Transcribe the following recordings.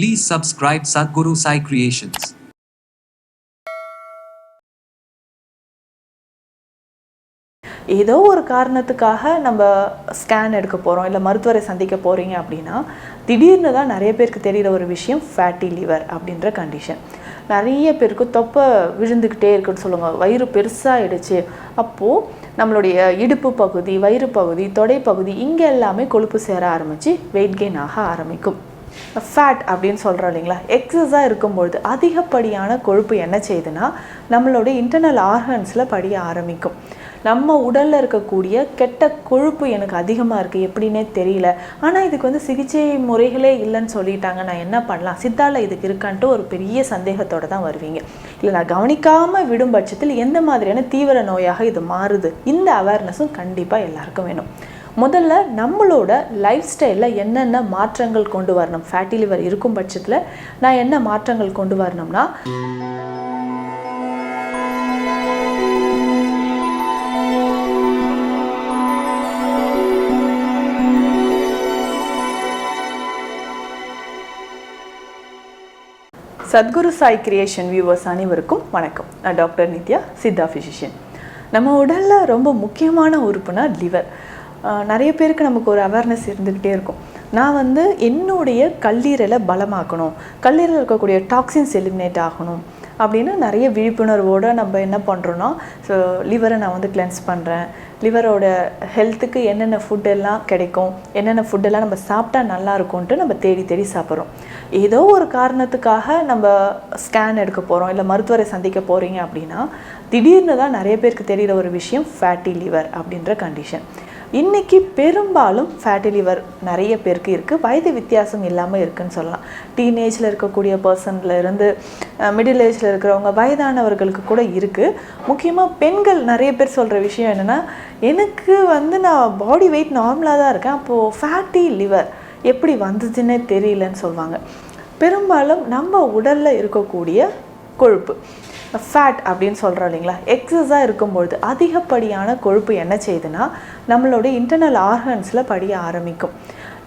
Please subscribe Sadhguru Sai Creations. ஏதோ ஒரு காரணத்துக்காக நம்ம ஸ்கேன் எடுக்க போகிறோம் இல்லை மருத்துவரை சந்திக்க போகிறீங்க அப்படின்னா திடீர்னு தான் நிறைய பேருக்கு தெரிகிற ஒரு விஷயம் ஃபேட்டி லிவர் அப்படின்ற கண்டிஷன் நிறைய பேருக்கு தொப்பை விழுந்துக்கிட்டே இருக்குன்னு சொல்லுவாங்க வயிறு பெருசாகிடுச்சு அப்போது நம்மளுடைய இடுப்பு பகுதி வயிறு பகுதி தொடை பகுதி இங்கே எல்லாமே கொழுப்பு சேர ஆரம்பித்து வெயிட் கெயின் ஆக ஆரம்பிக்கும். ஃபேட் அப்படின்னு சொல்கிறோம் இல்லைங்களா? எக்ஸஸாக இருக்கும்பொழுது அதிகப்படியான கொழுப்பு என்ன செய்யுதுன்னா நம்மளுடைய இன்டர்னல் ஆர்கன்ஸில் படிய ஆரம்பிக்கும். நம்ம உடலில் இருக்கக்கூடிய கெட்ட கொழுப்பு எனக்கு அதிகமாக இருக்குது எப்படின்னே தெரியல. ஆனால் இதுக்கு வந்து சிகிச்சை முறைகளே இல்லைன்னு சொல்லிட்டாங்க. நான் என்ன பண்ணலாம்? சித்தாவில் இதுக்கு இருக்கான்ட்டு ஒரு பெரிய சந்தேகத்தோடு தான் வருவீங்க. இல்லை நான் கவனிக்காமல் விடும் பட்சத்தில் எந்த மாதிரியான தீவிர நோயாக இது மாறுது? இந்த அவேர்னஸும் கண்டிப்பாக எல்லாருக்கும் வேணும். முதல்ல நம்மளோட லைஃப் ஸ்டைலில் என்னென்ன மாற்றங்கள் கொண்டு வரணும்? ஃபேட்டி லிவர் இருக்கும் பட்சத்தில் நான் என்ன மாற்றங்கள் கொண்டு வரணும்னா சத்குரு சாய் கிரியேஷன் வியூவர்ஸ் அனைவருக்கும் வணக்கம். நான் டாக்டர் நித்யா சித்தா ஃபிசிஷியன் நம்ம உடலில் ரொம்ப முக்கியமான உறுப்புனா லிவர் நிறைய பேருக்கு நமக்கு ஒரு அவேர்னஸ் இருந்துக்கிட்டே இருக்கும். நான் வந்து என்னுடைய கல்லீரலை பலமாக்கணும். கல்லீரல் இருக்கக்கூடிய டாக்ஸின்ஸ் எலிமினேட் ஆகணும் அப்படின்னு நிறைய விழிப்புணர்வோடு நம்ம என்ன பண்ணுறோன்னா ஸோ லிவரை நான் வந்து கிளென்ஸ் பண்ணுறேன் லிவரோட ஹெல்த்துக்கு என்னென்ன ஃபுட்டெல்லாம் கிடைக்கும் என்னென்ன ஃபுட்டெல்லாம் நம்ம சாப்பிட்டா நல்லா இருக்கும்ன்ட்டு நம்ம தேடி தேடி சாப்பிட்றோம். ஏதோ ஒரு காரணத்துக்காக நம்ம ஸ்கேன் எடுக்க போகிறோம் இல்லை மருத்துவரை சந்திக்க போகிறீங்க அப்படின்னா திடீர்னு தான் நிறைய பேருக்கு தெரிகிற ஒரு விஷயம் ஃபேட்டி லிவர் அப்படின்ற கண்டிஷன் இன்றைக்கி பெரும்பாலும் ஃபேட்டி லிவர் நிறைய பேருக்கு இருக்குது வயது வித்தியாசம் இல்லாமல் இருக்குன்னு சொல்லலாம். டீனேஜில் இருக்கக்கூடிய பர்சனில் இருந்து மிடில் ஏஜில் இருக்கிறவங்க வயதானவர்களுக்கு கூட இருக்குது முக்கியமாக பெண்கள் நிறைய பேர் சொல்கிற விஷயம் என்னென்னா எனக்கு வந்து நான் பாடி வெயிட் நார்மலாக தான் இருக்கேன். அப்போது ஃபேட்டி லிவர் எப்படி வந்ததுன்னே தெரியலன்னு சொல்லுவாங்க பெரும்பாலும் நம்ம உடலில் இருக்கக்கூடிய கொழுப்பு. ஃபேட் அப்படின்னு சொல்கிறோம் இல்லைங்களா? எக்ஸஸாக இருக்கும்பொழுது அதிகப்படியான கொழுப்பு என்ன செய்யுதுன்னா நம்மளோட இன்டர்னல் ஆர்கன்ஸில் படிய ஆரம்பிக்கும்.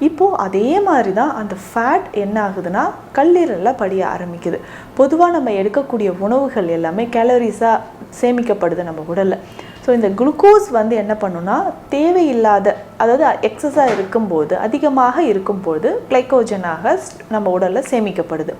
இப்போது அதே மாதிரி தான் அந்த ஃபேட் என்ன ஆகுதுன்னா கல்லீரலில் படிய ஆரம்பிக்குது. பொதுவாக நம்ம எடுக்கக்கூடிய உணவுகள் எல்லாமே கேலரிஸாக சேமிக்கப்படுது நம்ம உடலில். ஸோ இந்த குளுக்கோஸ் வந்து என்ன பண்ணுன்னா தேவையில்லாத அதாவது எக்ஸஸாக இருக்கும்போது அதிகமாக இருக்கும்போது கிளைக்கோஜனாக நம்ம உடலில் சேமிக்கப்படுது.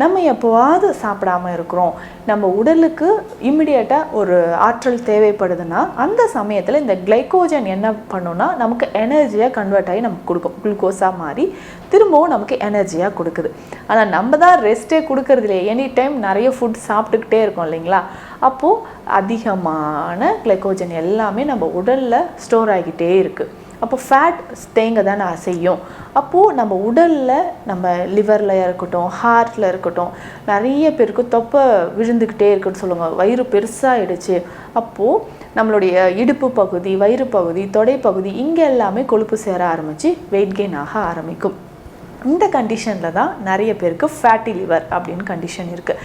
நம்ம எப்போவாவது சாப்பிடாம இருக்கிறோம். நம்ம உடலுக்கு இம்மிடியட்டாக ஒரு ஆற்றல் தேவைப்படுதுன்னா அந்த சமயத்தில் இந்த கிளைக்கோஜன் என்ன பண்ணுன்னா நமக்கு எனர்ஜியாக கன்வெர்ட் ஆகி நமக்கு கொடுக்கும். குளுக்கோஸாக மாறி திரும்பவும் நமக்கு எனர்ஜியாக கொடுக்குது. ஆனால் நம்ம தான் ரெஸ்ட்டே கொடுக்கறது இல்லையே. எனி டைம் நிறைய ஃபுட் சாப்பிட்டுக்கிட்டே இருக்கோம் இல்லைங்களா? அப்போது அதிகமான கிளைக்கோஜன் எல்லாமே நம்ம உடலில் ஸ்டோர் ஆகிக்கிட்டே இருக்குது அப்போ ஃபேட் தேங்க தானே அசையும். அப்போது நம்ம உடலில் நம்ம லிவரில் இருக்கட்டும் ஹார்ட்டில் இருக்கட்டும் நிறைய பேருக்கு தொப்பை விழுந்துக்கிட்டே இருக்குன்னு சொல்லுவாங்க. வயிறு பெருசாகிடுச்சு அப்போது நம்மளுடைய இடுப்பு பகுதி வயிறு பகுதி தொடை பகுதி இங்கே எல்லாமே கொழுப்பு சேர ஆரம்பித்து வெயிட் கெயின் ஆக ஆரம்பிக்கும். இந்த கண்டிஷனில் தான் நிறைய பேருக்கு ஃபேட்டி லிவர் அப்படின்னு கண்டிஷன் இருக்குது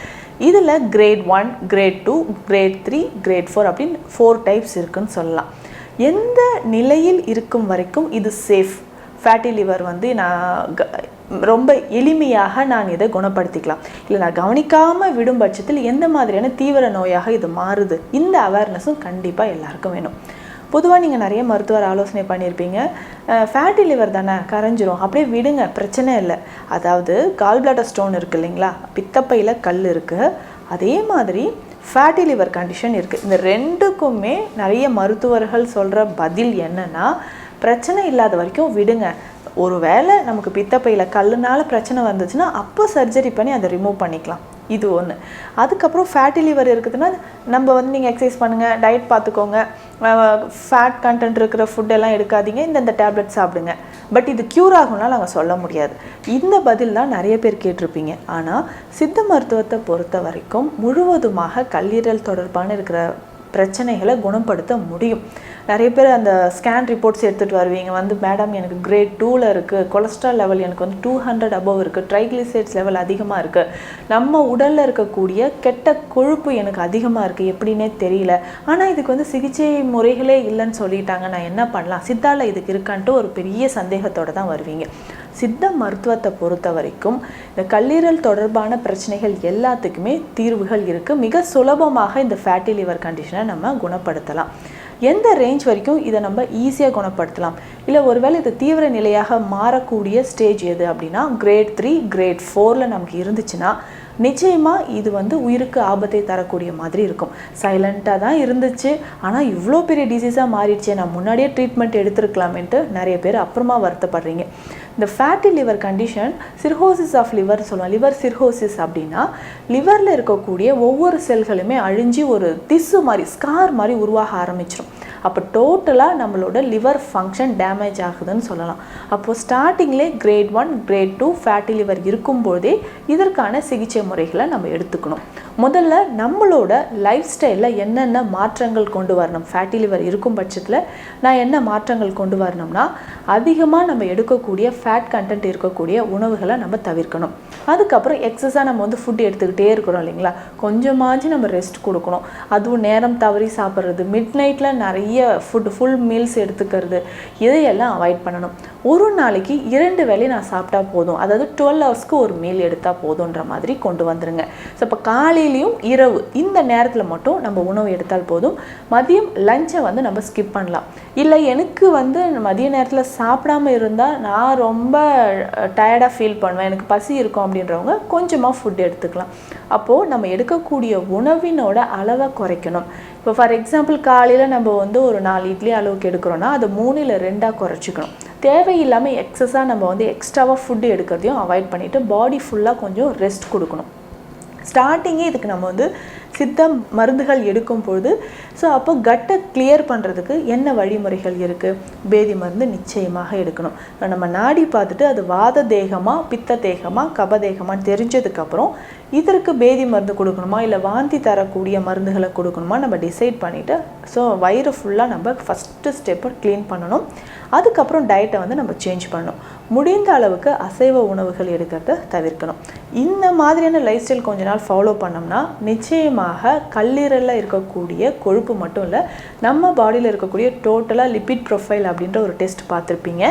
இதில் grade one grade two grade three grade four அப்படின்னு ஃபோர் டைப்ஸ் இருக்குன்னு சொல்லலாம். எந்த நிலையில் இருக்கும் வரைக்கும் இது சேஃப் ஃபேட்டி லிவர் வந்து நான் ரொம்ப எளிமையாக நான் இதை குணப்படுத்திக்கலாம். இல்லை நான் கவனிக்காமல் விடும் பட்சத்தில் எந்த மாதிரியான தீவிர நோயாக இது மாறுது? இந்த அவேர்னஸும் கண்டிப்பாக எல்லாருக்கும் வேணும். பொதுவாக நீங்கள் நிறைய மருத்துவர் ஆலோசனை பண்ணியிருப்பீங்க. ஃபேட்டி லிவர் தானே கரைஞ்சிரும். அப்படியே விடுங்க பிரச்சனை இல்லை. அதாவது கால் பிளாட்டர் ஸ்டோன் இருக்குது இல்லைங்களா? பித்தப்பையில் கல் இருக்குது அதே மாதிரி ஃபேட்டி லிவர் கண்டிஷன் இருக்குது இந்த ரெண்டுக்குமே நிறைய மருத்துவர்கள் சொல்கிற பதில் என்னென்னா பிரச்சனை இல்லாத வரைக்கும் விடுங்க. ஒரு வேளை நமக்கு பித்தப்பையில் கல்லுனால பிரச்சனை வந்துச்சுன்னா அப்போ சர்ஜரி பண்ணி அதை ரிமூவ் பண்ணிக்கலாம். இது ஒன்று அதுக்கப்புறம் ஃபேட்டி லிவர் இருக்குதுன்னா நம்ம வந்து நீங்கள் எக்ஸசைஸ் பண்ணுங்கள் டயட் பார்த்துக்கோங்க. ஃபேட் கண்டென்ட் இருக்கிற ஃபுட்டெல்லாம் எடுக்காதீங்க இந்தந்த டேப்லெட் சாப்பிடுங்க. பட் இது க்யூர் ஆகும்னா நாங்கள் சொல்ல முடியாது. இந்த பதில் தான் நிறைய பேர் கேட்டிருப்பீங்க. ஆனால் சித்த மருத்துவத்தை பொறுத்த வரைக்கும் முழுவதுமாக கல்லீரல் தொடர்பான இருக்கிற பிரச்சனைகளை குணப்படுத்த முடியும். நிறைய பேர் அந்த ஸ்கேன் ரிப்போர்ட்ஸ் எடுத்துகிட்டு வருவீங்க. வந்து மேடம் எனக்கு கிரேட் டூவில் இருக்குது கொலஸ்ட்ரால் லெவல் எனக்கு வந்து டூ ஹண்ட்ரட் அபவ் இருக்குது ட்ரைக்ளிசைட்ஸ் லெவல் அதிகமாக இருக்குது நம்ம உடலில் இருக்கக்கூடிய கெட்ட கொழுப்பு எனக்கு அதிகமாக இருக்குது எப்படின்னே தெரியல. ஆனால் இதுக்கு வந்து சிகிச்சை முறைகளே இல்லைன்னு சொல்லிட்டாங்க. நான் என்ன பண்ணலாம்? சித்தாவில் இதுக்கு இருக்கான்ட்டு ஒரு பெரிய சந்தேகத்தோடு தான் வருவீங்க. சித்த மருத்துவத்தை பொறுத்த வரைக்கும் இந்த கல்லீரல் தொடர்பான பிரச்சனைகள் எல்லாத்துக்குமே தீர்வுகள் இருக்குது மிக சுலபமாக இந்த ஃபேட்டி லிவர் கண்டிஷனை நம்ம குணப்படுத்தலாம். எந்த ரேஞ்ச் வரைக்கும் இதை நம்ம ஈஸியாக குணப்படுத்தலாம்? இல்லை ஒருவேளை இது தீவிர நிலையாக மாறக்கூடிய ஸ்டேஜ் எது அப்படின்னா கிரேட் த்ரீ கிரேட் ஃபோரில் நமக்கு இருந்துச்சுன்னா நிச்சயமாக இது வந்து உயிருக்கு ஆபத்தை தரக்கூடிய மாதிரி இருக்கும். சைலண்ட்டாக தான் இருந்துச்சு. ஆனால் இவ்வளோ பெரிய டிசீஸாக மாறிடுச்சே. நான் முன்னாடியே ட்ரீட்மெண்ட் எடுத்துருக்கலாமேன்ட்டு நிறைய பேர் அப்புறமா வருத்தப்படுறீங்க. இந்த fatty liver condition cirrhosis of liver சொல்லுவோம் லிவர் சிர்ஹோசிஸ் அப்படின்னா லிவரில் இருக்கக்கூடிய ஒவ்வொரு செல்களுமே அழிஞ்சு ஒரு திசு மாதிரி ஸ்கார் மாதிரி உருவாக ஆரம்பிச்சிடும் அப்போ டோட்டலாக நம்மளோட லிவர் ஃபங்க்ஷன் டேமேஜ் ஆகுதுன்னு சொல்லலாம். அப்போது ஸ்டார்டிங்லே grade one grade two fatty liver இருக்கும்போதே இதற்கான சிகிச்சை முறைகளை நம்ம எடுத்துக்கணும். முதல்ல நம்மளோட லைஃப் ஸ்டைலில் என்னென்ன மாற்றங்கள் கொண்டு வரணும்? ஃபேட்டி லிவர் இருக்கும் பட்சத்தில் நான் என்ன மாற்றங்கள் கொண்டு வரணும்னா அதிகமாக நம்ம எடுக்கக்கூடிய ஃபேட் கண்டென்ட் இருக்கக்கூடிய உணவுகளை நம்ம தவிர்க்கணும். அதுக்கப்புறம் எக்ஸஸாக நம்ம வந்து ஃபுட் எடுத்துக்கிட்டே இருக்கிறோம் இல்லைங்களா? கொஞ்சமாச்சும் நம்ம ரெஸ்ட் கொடுக்கணும். அதுவும் நேரம் தவறி சாப்பிட்றது மிட் நைட்டில் நிறைய ஃபுட் ஃபுல் மீல்ஸ் எடுத்துக்கிறது. இதையெல்லாம் அவாய்ட் பண்ணணும். ஒரு நாளைக்கு இரண்டு வேளை நான் சாப்பிட்டா போதும். அதாவது டுவெல் ஹவர்ஸ்க்கு ஒரு மீல் எடுத்தால் போதுன்ற மாதிரி கொண்டு வந்துருங்க. ஸோ இப்போ காலையிலையும் இரவு இந்த நேரத்தில் மட்டும் நம்ம உணவு எடுத்தால் போதும். மதியம் லஞ்சை வந்து நம்ம ஸ்கிப் பண்ணலாம். இல்லை எனக்கு வந்து மதிய நேரத்தில் சாப்பிடாம இருந்தால் நான் ரொம்ப டயர்டாக ஃபீல் பண்ணுவேன். எனக்கு பசி இருக்கும் அப்படின்றவங்க கொஞ்சமாக ஃபுட் எடுத்துக்கலாம். அப்போது நம்ம எடுக்கக்கூடிய உணவினோட அளவை குறைக்கணும். இப்போ ஃபார் எக்ஸாம்பிள் காலையில் நம்ம வந்து ஒரு நாலு இட்லி அளவுக்கு எடுக்கிறோன்னா அதை மூணில் ரெண்டாக குறைச்சிக்கணும். தேவையில்லாமல் எக்ஸஸாக நம்ம வந்து எக்ஸ்ட்ராவாக ஃபுட்டு எடுக்கிறதையும் அவாய்ட் பண்ணிவிட்டு பாடி ஃபுல்லாக கொஞ்சம் ரெஸ்ட் கொடுக்கணும். ஸ்டார்டிங்கே இதுக்கு நம்ம வந்து சித்த மருந்துகள் எடுக்கும் பொழுது ஸோ அப்போ கட்டை கிளியர் பண்ணுறதுக்கு என்ன வழிமுறைகள் இருக்குது பேதி மருந்து நிச்சயமாக எடுக்கணும். நம்ம நாடி பார்த்துட்டு அது வாத தேகமாக பித்த தேகமாக கப தேகமான்னு தெரிஞ்சதுக்கப்புறம் இதற்கு பேதி மருந்து கொடுக்கணுமா? இல்லை வாந்தி தரக்கூடிய மருந்துகளை கொடுக்கணுமா? நம்ம டிசைட் பண்ணிவிட்டு ஸோ வயிறு ஃபுல்லாக நம்ம ஃபஸ்ட்டு ஸ்டெப்பை க்ளீன் பண்ணணும். அதுக்கப்புறம் டயட்டை வந்து நம்ம சேஞ்ச் பண்ணணும். முடிந்த அளவுக்கு அசைவ உணவுகள் எடுக்கிறத தவிர்க்கணும். இந்த மாதிரியான லைஃப் ஸ்டைல் கொஞ்ச நாள் ஃபாலோ பண்ணோம்னா நிச்சயமாக கல்லீரலில் இருக்கக்கூடிய கொழுப்பு மட்டும் இல்லை நம்ம பாடியில் இருக்கக்கூடிய டோட்டலாக லிபிட் ப்ரொஃபைல் அப்படின்ற ஒரு டெஸ்ட் பார்த்துருப்பீங்க.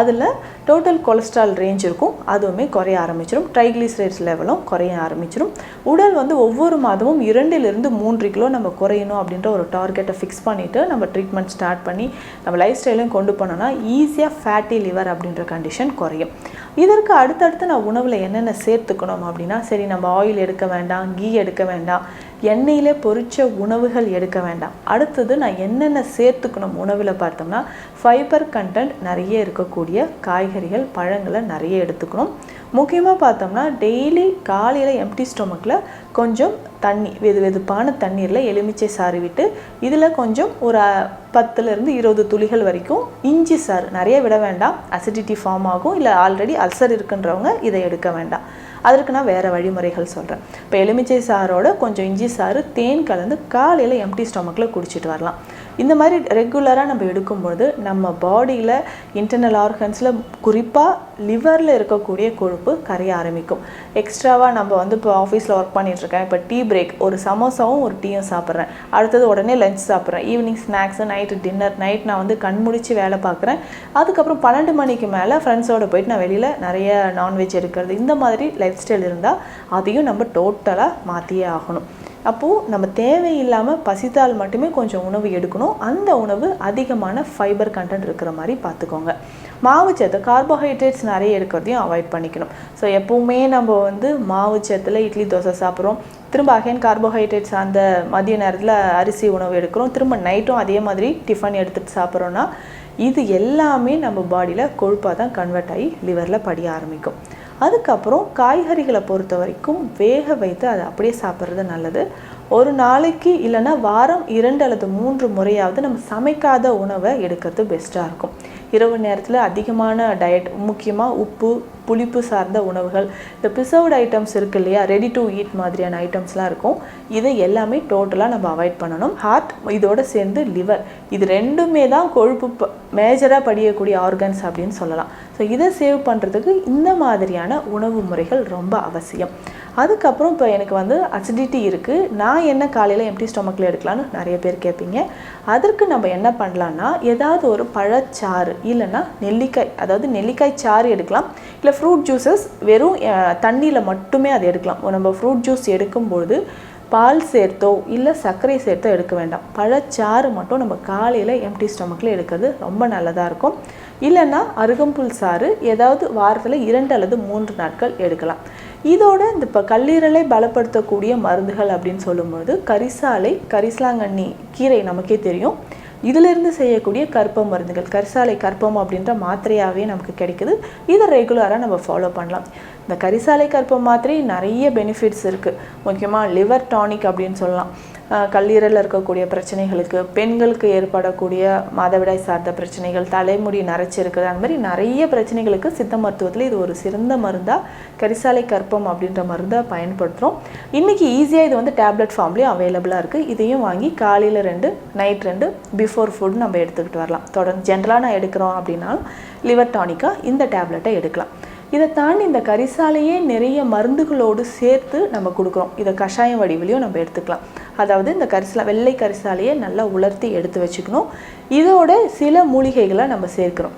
அதில் டோட்டல் கொலஸ்ட்ரால் ரேஞ்ச் இருக்கும். அதுவுமே குறைய ஆரம்பிச்சிடும் ட்ரைக்ளிசரைட்ஸ் லெவலும் குறைய ஆரம்பிச்சிடும் உடல் வந்து ஒவ்வொரு மாதமும் இரண்டிலிருந்து மூன்று கிலோ நம்ம குறையணும் அப்படின்ற ஒரு டார்கெட்டை ஃபிக்ஸ் பண்ணிவிட்டு நம்ம ட்ரீட்மெண்ட் ஸ்டார்ட் பண்ணி நம்ம லைஃப் ஸ்டைலையும் கொண்டு போனோம்னா ஈஸியாக ஃபேட்டி லிவர் அப்படின்ற கண்டிஷன் குறையும். இதற்கு அடுத்தடுத்து நான் உணவில் என்னென்ன சேர்த்துக்கணும் அப்படின்னா சரி நம்ம ஆயில் எடுக்க வேண்டாம் கீ எடுக்க வேண்டாம் எண்ணெயில் பொறிச்ச உணவுகள் எடுக்க வேண்டாம். அடுத்தது நான் என்னென்ன சேர்த்துக்கணும் உணவில் பார்த்தோம்னா ஃபைபர் கண்டென்ட் நிறைய இருக்கக்கூடிய காய்கறிகள் பழங்களை நிறைய எடுத்துக்கணும். முக்கியமாக பார்த்தோம்னா டெய்லி காலையில் எம்டி ஸ்டொமக்கில் கொஞ்சம் தண்ணி வெது வெதுப்பான தண்ணீரில் எலுமிச்சை சாறு விட்டு இதில் கொஞ்சம் ஒரு பத்துலேருந்து இருபது துளிகள் வரைக்கும் இஞ்சி சாறு நிறைய விட வேண்டாம். அசிடிட்டி ஃபார்ம் ஆகும். இல்லை ஆல்ரெடி அல்சர் இருக்குன்றவங்க இதை எடுக்க வேண்டாம். அதற்கு நான் வேறு வழிமுறைகள் சொல்கிறேன் இப்போ எலுமிச்சை சாரோட கொஞ்சம் இஞ்சி சாறு தேன் கலந்து காலையில் எம்டி ஸ்டொமக்கில் குடிச்சிட்டு வரலாம். இந்த மாதிரி ரெகுலராக நம்ம எடுக்கும்பொழுது நம்ம பாடியில் இன்டர்னல் ஆர்கன்ஸில் குறிப்பாக லிவரில் இருக்கக்கூடிய கொழுப்பு கரைய ஆரம்பிக்கும். எக்ஸ்ட்ராவாக நம்ம வந்து இப்போ ஆஃபீஸில் ஒர்க் பண்ணிகிட்ருக்கேன் இப்போ டீ பிரேக் ஒரு சமோசாவும் ஒரு டீயும் சாப்பிட்றேன். அடுத்தது உடனே லஞ்ச் சாப்பிட்றேன். Evening snacks night dinner night நான் வந்து கண் முடிச்சு வேலை பார்க்குறேன். அதுக்கப்புறம் பன்னெண்டு மணிக்கு மேலே ஃப்ரெண்ட்ஸோடு போயிட்டு நான் வெளியில் நிறைய நான்வெஜ் எடுக்கிறது. இந்த மாதிரி லைஃப் ஸ்டைல் இருந்தால் அதையும் நம்ம டோட்டலாக மாற்றியே ஆகணும். அப்போது நம்ம தேவையில்லாமல் பசித்தால் மட்டுமே கொஞ்சம் உணவு எடுக்கணும். அந்த உணவு அதிகமான ஃபைபர் கண்டென்ட் இருக்கிற மாதிரி பார்த்துக்கோங்க. மாவுச்சத்து கார்போஹைட்ரேட்ஸ் நிறைய எடுக்கிறதையும் அவாய்ட் பண்ணிக்கணும். ஸோ எப்போவுமே நம்ம வந்து மாவுச்சத்தில் இட்லி தோசை சாப்பிட்றோம். திரும்ப அகைன் கார்போஹைட்ரேட்ஸ் அந்த மதிய நேரத்தில் அரிசி உணவு எடுக்கிறோம். திரும்ப நைட்டும் அதே மாதிரி டிஃபன் எடுத்துகிட்டு சாப்பிட்றோன்னா இது எல்லாமே நம்ம பாடியில் கொழுப்பாக தான் கன்வெர்ட் ஆகி லிவரில் படிய ஆரம்பிக்கும். அதுக்கப்புறம் காய்கறிகளை பொறுத்த வரைக்கும் வேக வைத்து அதை அப்படியே சாப்பிட்றது நல்லது. ஒரு நாளைக்கு இல்லைன்னா வாரம் இரண்டு அல்லது மூன்று முறையாவது நம்ம சமைக்காத உணவை எடுக்கிறது பெஸ்ட்டாக இருக்கும். இரவு நேரத்தில் அதிகமான டயட் முக்கியமாக உப்பு புளிப்பு சார்ந்த உணவுகள். இந்த ப்ரிசர்வ்டு ஐட்டம்ஸ் இருக்கு இல்லையா? ரெடி டு ஈட் மாதிரியான ஐட்டம்ஸ்லாம் இருக்கும். இதை எல்லாமே டோட்டலாக நம்ம அவாய்ட் பண்ணணும். ஹார்ட் இதோடு சேர்ந்து லிவர் இது ரெண்டுமே தான் கொழுப்பு மேஜராக படியக்கூடிய ஆர்கன்ஸ் அப்படின்னு சொல்லலாம். ஸோ இதை சேவ் பண்ணுறதுக்கு இந்த மாதிரியான உணவு முறைகள் ரொம்ப அவசியம். அதுக்கப்புறம் இப்போ எனக்கு வந்து அசிடிட்டி இருக்குது நான் என்ன காலையில் எம்டி ஸ்டொமக்கில் எடுக்கலான்னு நிறைய பேர் கேட்பீங்க. அதற்கு நம்ம என்ன பண்ணலான்னா ஏதாவது ஒரு பழச்சாறு இல்லைன்னா நெல்லிக்காய் அதாவது நெல்லிக்காய் சாறு எடுக்கலாம். இல்லை ஃப்ரூட் ஜூஸஸ் வெறும் தண்ணியில் மட்டுமே அதை எடுக்கலாம். நம்ம ஃப்ரூட் ஜூஸ் எடுக்கும்பொழுது பால் சேர்த்தோ இல்லை சர்க்கரை சேர்த்தோ எடுக்க வேண்டாம். பழச்சாறு மட்டும் நம்ம காலையில் எம்டி ஸ்டொமக்கில் எடுக்கிறது ரொம்ப நல்லதாக இருக்கும். இல்லைன்னா அருகம்புல் சாறு ஏதாவது வாரத்தில் இரண்டு அல்லது மூன்று நாட்கள் எடுக்கலாம். இதோட இந்த இப்போ கல்லீரலை பலப்படுத்தக்கூடிய மருந்துகள் அப்படின்னு சொல்லும்போது கரிசாலை கரிசலாங்கண்ணி கீரை நமக்கே தெரியும். இதிலிருந்து செய்யக்கூடிய கற்பம் மருந்துகள் கரிசாலை கற்பம் அப்படின்ற மாத்திரையாகவே நமக்கு கிடைக்குது. இதை ரெகுலராக நம்ம ஃபாலோ பண்ணலாம். இந்த கரிசாலை கற்பம் மாத்திரை நிறைய பெனிஃபிட்ஸ் இருக்குது முக்கியமாக லிவர் டானிக் அப்படின்னு சொல்லலாம். கல்லீரலில் இருக்கக்கூடிய பிரச்சனைகளுக்கு பெண்களுக்கு ஏற்படக்கூடிய மாதவிடாய் சார்ந்த பிரச்சனைகள் தலைமுடி நரைச்சிருக்குது அந்த மாதிரி நிறைய பிரச்சனைகளுக்கு சித்த மருத்துவத்தில் இது ஒரு சிறந்த மருந்தாக கரிசாலை கற்பம் அப்படின்ற மருந்தை பயன்படுத்துகிறோம் இன்றைக்கி ஈஸியாக இது வந்து டேப்லெட் ஃபார்ம்லேயும் அவைலபிளாக இருக்குது இதையும் வாங்கி காலையில் ரெண்டு நைட் ரெண்டு பிஃபோர் ஃபுட் நம்ம எடுத்துக்கிட்டு வரலாம். தொடர்ந்து ஜென்ரலாக நான் எடுக்கிறோம் அப்படின்னாலும் லிவர் டானிக்காக இந்த டேப்லெட்டை எடுக்கலாம். இதை தாண்டி இந்த கரிசாலையே நிறைய மருந்துகளோடு சேர்த்து நம்ம கொடுக்குறோம். இதை கஷாயம் வடிவிலையும் நம்ம எடுத்துக்கலாம். அதாவது இந்த கரிசலா வெள்ளை கரிசாலையை நல்லா உலர்த்தி எடுத்து வச்சுக்கணும். இதோட சில மூலிகைகளை நம்ம சேர்க்கிறோம்.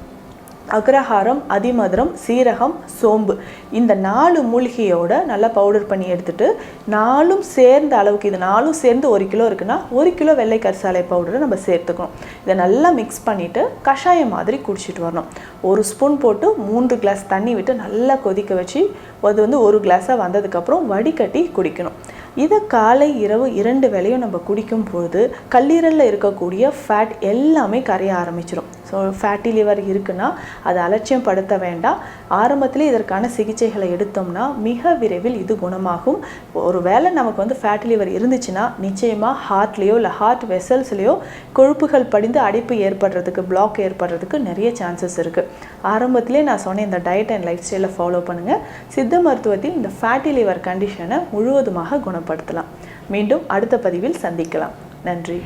அக்ரஹாரம் அதிமதுரம் சீரகம் சோம்பு. இந்த நாலு மூலிகையோட நல்லா பவுடர் பண்ணி எடுத்துட்டு நாலும் சேர்ந்த அளவுக்கு இது நாலும் சேர்ந்து ஒரு கிலோ இருக்குன்னா ஒரு கிலோ வெள்ளை கரிசாலை பவுடரை நம்ம சேர்த்துக்கணும். இதை நல்லா மிக்ஸ் பண்ணிவிட்டு கஷாயம் மாதிரி குடிச்சிட்டு வரணும். ஒரு ஸ்பூன் போட்டு மூன்று கிளாஸ் தண்ணி விட்டு நல்லா கொதிக்க வச்சு அது வந்து ஒரு கிளாஸாக வந்ததுக்கப்புறம் வடிகட்டி குடிக்கணும். இதை காலை இரவு இரண்டு வேலையும் நம்ம குடிக்கும் பொழுது கல்லீரலில் இருக்கக்கூடிய ஃபேட் எல்லாமே கரைய ஆரம்பிச்சிடும் ஸோ ஃபேட்டி லிவர் இருக்குன்னா அதை அலட்சியம் படுத்த வேண்டாம். ஆரம்பத்தில் இதற்கான சிகிச்சைகளை எடுத்தோம்னா மிக விரைவில் இது குணமாகும். ஒரு வேளை நமக்கு வந்து ஃபேட்டி லிவர் இருந்துச்சுன்னா நிச்சயமாக ஹார்ட்லேயோ இல்லை ஹார்ட் வெசல்ஸ்லேயோ கொழுப்புகள் படிந்து அடைப்பு ஏற்படுறதுக்கு பிளாக் ஏற்படுறதுக்கு நிறைய சான்சஸ் இருக்குது ஆரம்பத்திலே நான் சொன்னேன் இந்த டயட் அண்ட் லைஃப் ஸ்டைலை ஃபாலோ பண்ணுங்கள் சித்த மருத்துவத்தில் இந்த ஃபேட்டி லிவர் கண்டிஷனை முழுவதுமாக குணப்படுத்தலாம். மீண்டும் அடுத்த பதிவில் சந்திக்கலாம். நன்றி.